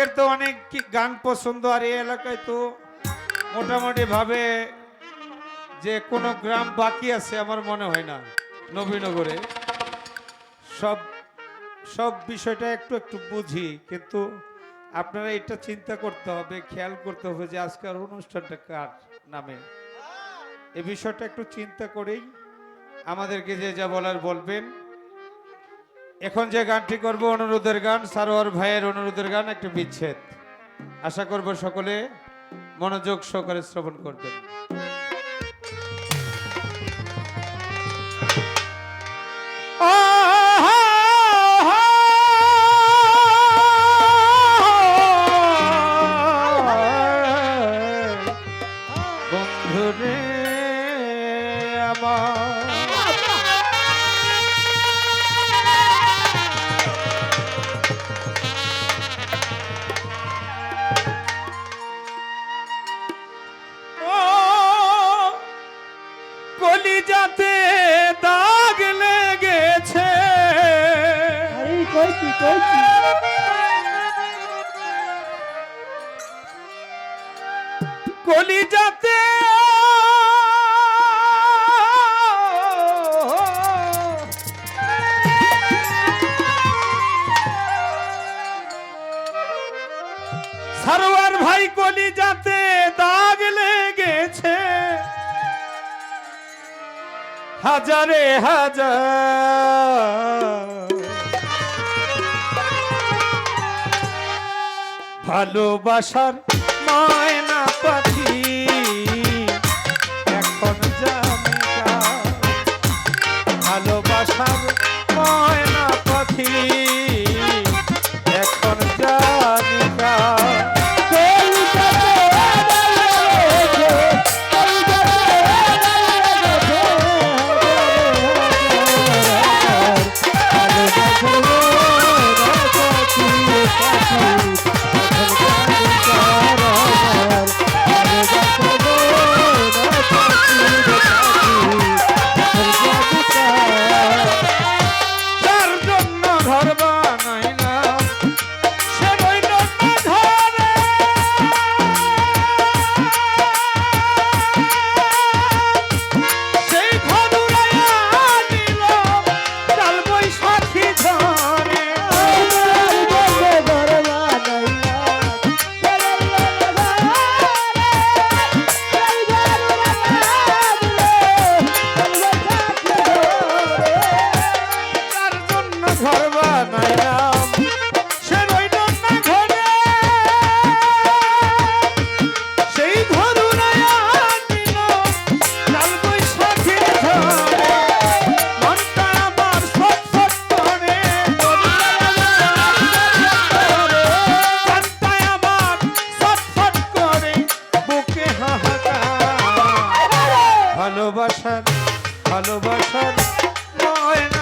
এর তো অনেক গান পছন্দ, আর এই এলাকায় তো মোটামুটি ভাবে যে কোনো গ্রাম বাকি আছে আমার মনে হয় না, নবীনগরে। সব সব বিষয়টা একটু একটু বুঝি, কিন্তু আপনারা এটা চিন্তা করতে হবে, খেয়াল করতে হবে যে আজকের অনুষ্ঠানটা কার নামে। এ বিষয়টা একটু চিন্তা করেই আমাদেরকে যে যা বলার বলবেন। এখন যে গানটি করব, অনুরোধের গান, সারোয়ার ভাইয়ের অনুরোধের গান, একটা বিচ্ছেদ। আশা করব সকলে মনোযোগ সহকারে শ্রবণ করবেন। কলিজাতে দাগ লেগেছে। কলিজাতে সারোয়ার ভাই কলিজাতে হাজারে হাজার। ভালোবাসার ময়না bueno.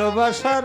ভালোবাসার